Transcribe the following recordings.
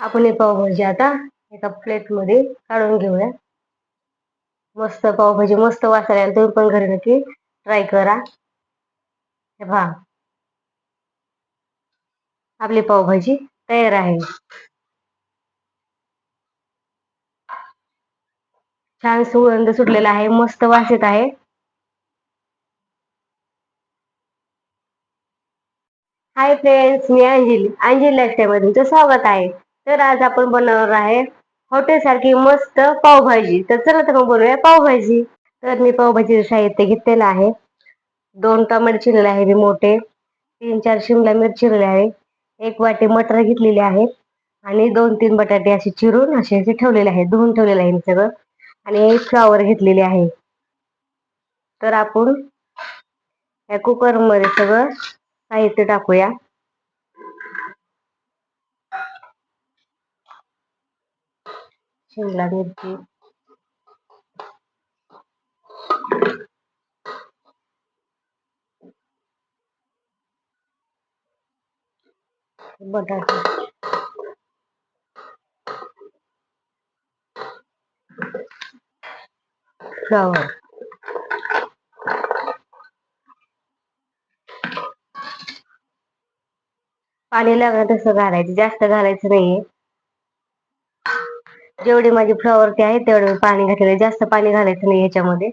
आपण हे पावभाजी आता एका प्लेटमध्ये काढून घेऊया. मस्त पावभाजी मस्त वाचायला आणि तुम्ही पण घरी नक्की ट्राय करा. हे पहा. आपली पावभाजी तयार आहे. छान सुगंध सुटलेला आहे मस्त वास येत आहे. हाय फ्रेंड्स मी अंजली. अंजली लाईफस्टाईल मध्ये तुमचं स्वागत आहे. तर आज आपण बनवणार आहे हॉटेलसारखी मस्त पावभाजी. तर चला तर मग बोलूया पावभाजी. तर मी पावभाजीचं साहित्य घेतलेलं आहे. दोन टमाटे चिरलेले आहे मी मोठे. तीन चार शिमला मिरची चिरले आहे. एक वाटी मटर घेतलेली आहे. आणि दोन तीन बटाटे असे चिरून असे असे ठेवलेले आहे धुवून ठेवलेले आहे मी सगळं. आणि एक घेतलेली घेतलेले आहे. तर आपण या कुकरमध्ये सगळं साहित्य टाकूया. शिमला मिरची बटाटे फ्लावर पाणी लागलं तसं घालायचं. जास्त घालायचं नाहीये. जेवढी माझी फ्लावरती आहे तेवढं मी पाणी घातलेलं जास्त पाणी घालायचं नाही ह्याच्यामध्ये.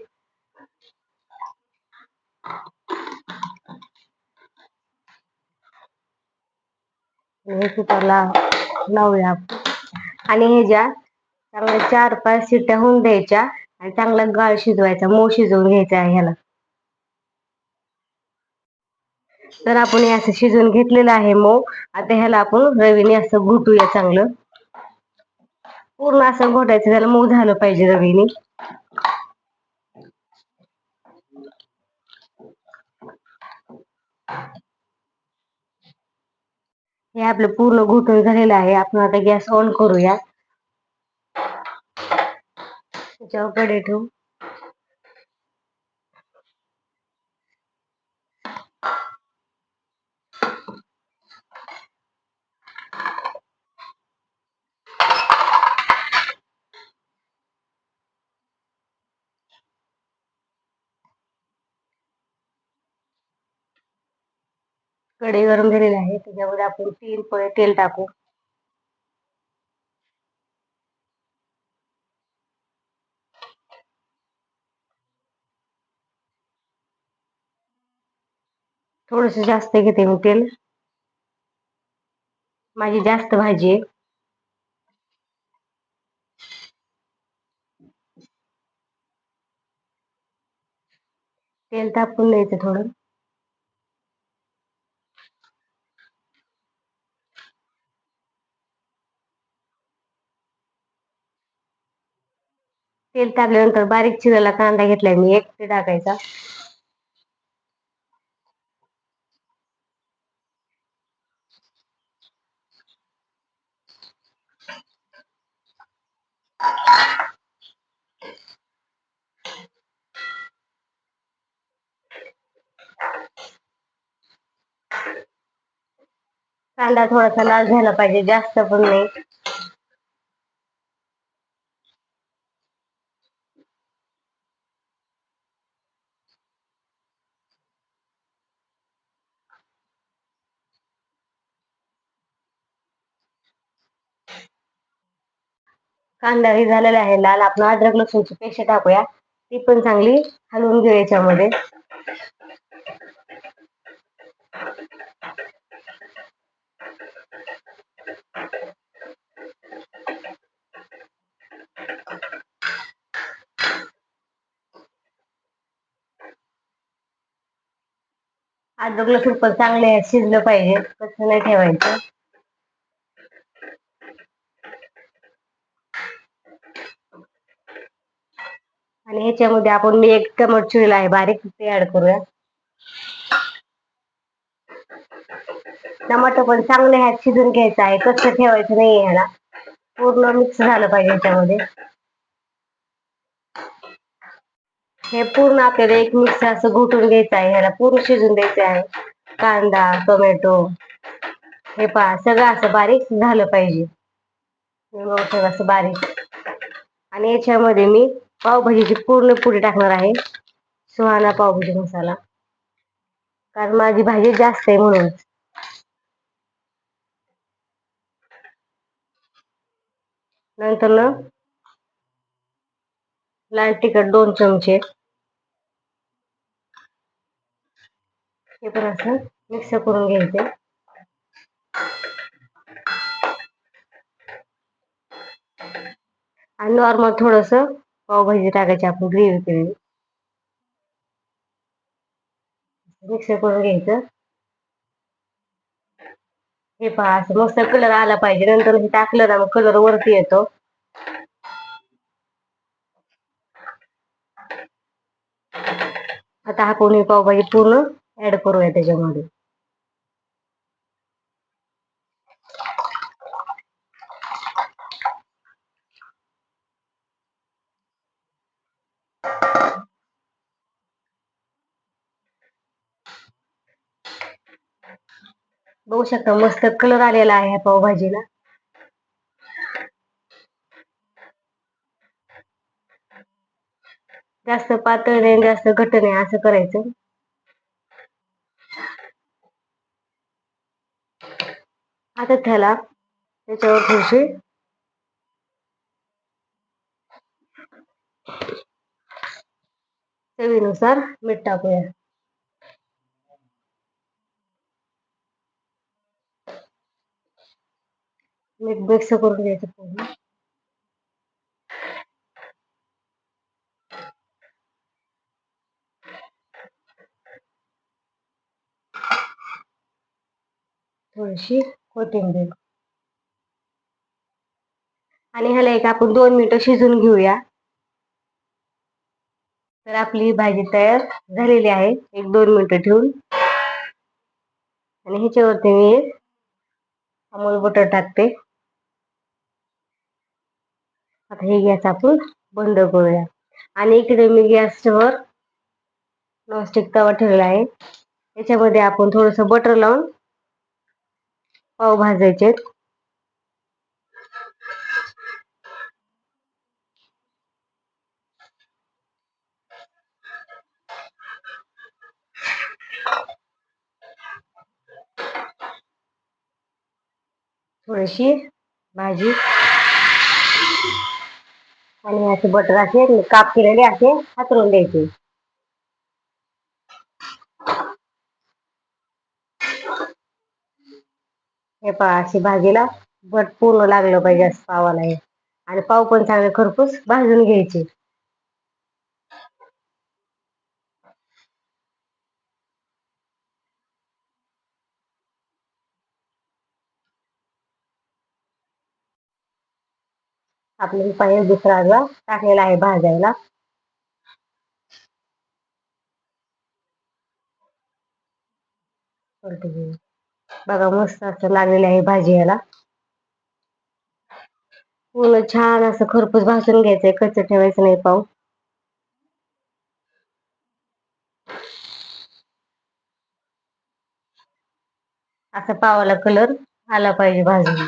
हे कुकरला लावूया आणि हे ज्या चांगल्या चार पाच शिट्ट्या होऊन द्यायच्या आणि चांगला गाळ शिजवायचा मऊ शिजवून घ्यायचा आहे ह्याला. तर आपण हे असं शिजवून घेतलेलं आहे मऊ. आता ह्याला आपण रवीने असं घुटूया चांगलं. पूर्ण असं घोटायचं त्याला मऊ झालं पाहिजे रवीने. हे आपलं पूर्ण घोटून झालेलं आहे. आपण आता गॅस ऑन करूया. त्याच्यावर कडे ठेवू. कढई गरम झालेली आहे. त्याच्यामध्ये आपण तीन पळे तेल टाकू. थोडस जास्त घेते मी तेल. माझी जास्त भाजी आहे. तेल तापून द्यायचं थोडं. तेल टाकल्यानंतर बारीक चिरायला कांदा घेतलाय मी एक ते टाकायचा. कांदा थोडासा लाल झाला पाहिजे जास्त पण नाही. कांदा ही झालेला आहे लाल. आपण अद्रक लसूणची पेस्ट टाकूया. ती पण चांगली हलवून घेऊ याच्यामध्ये. अद्रक लसूण पण चांगले शिजलं पाहिजे कसं नाही ठेवायचं. आणि ह्याच्यामध्ये आपण मी एक टमाट चिरला आहे. बारीक ते ऍड करूया. टमाटर पण चांगले ह्यात शिजून घ्यायचं आहे. कसं ठेवायचं नाही ह्याला. पूर्ण मिक्स झालं पाहिजे ह्याच्यामध्ये. हे पूर्ण आपल्याला एक मिक्स असं घोटून घ्यायचं आहे. ह्याला पूर्ण शिजून द्यायचं आहे. कांदा टोमॅटो हे पहा सगळं असं बारीक झालं पाहिजे. मग सगळं असं बारीक. आणि याच्यामध्ये मी पावभाजीची पूर्ण पुडी टाकणार आहे. सुहाना पावभाजी मसाला. कारण माझी भाजी जास्त आहे म्हणून. नंतर ना लाल तिखट दोन चमचे. हे पण असं मिक्स करून घ्यायचे. आणि नॉर्मल थोडस पावभाजी टाकायची आपण ग्रेव्ही केलेली. मिक्सर करून घ्यायचं. हे पहा असं मस्त कलर आला पाहिजे. नंतर हे टाकलं ना मग कलर वरती येतो. आता हा कोणी पावभाजी पूर्ण ऍड करूया त्याच्यामध्ये. बघू शकता मस्त कलर आलेला आहे पावभाजीला. जास्त पातळ नाही जास्त घट नाही असं करायचं. आता त्याला त्याच्यावर थोडीशी चवीनुसार मीठ टाकूया. मीठ मिक्स करून घ्यायचं पूर्ण थोडीशी कोथिंबीर. आणि ह्याला एक आपण दोन मिनिटं शिजून घेऊया. तर आपली भाजी तयार झालेली आहे. एक दोन मिनिटं ठेवून. आणि ह्याच्यावरती मी अमूल बटर टाकते. आता हे गॅस आपण बंद करूया. आणि इकडे मी गॅसवर नॉनस्टिक तवा ठेवला आहे. याच्यामध्ये आपण थोडस बटर लावून पाव भाजायचे थोडीशी भाजी आणि असे बटर असे काप केलेले असे हातरून द्यायचे. हे पहा अशी भाजीला बट पूर्ण लागलं पाहिजे असं पावाला हे. आणि पाव पण चांगले खरपूस भाजून घ्यायचे. आपले पाहिजे दुसरा टाकलेला आहे भाजायला. बघा मस्त असं लागलेलं आहे भाजी याला. पूर्ण छान असं खरपूस भाजून घ्यायचंय कच्च ठेवायचं नाही पाव असा पावाला कलर आला पाहिजे भाजून.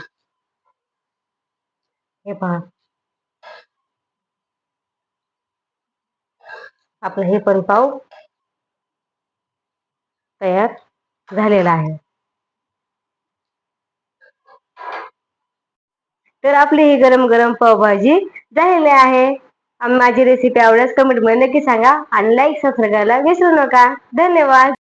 हे पहा. आपलं हे पण पाव तयार झालेला आहे. तर आपली ही गरम गरम पावभाजी झालेली आहे. माझी रेसिपी आवडल्यास कमेंटमध्ये नक्की सांगा आणि लाईक सबस्क्राईब करायला विसरू नका. धन्यवाद.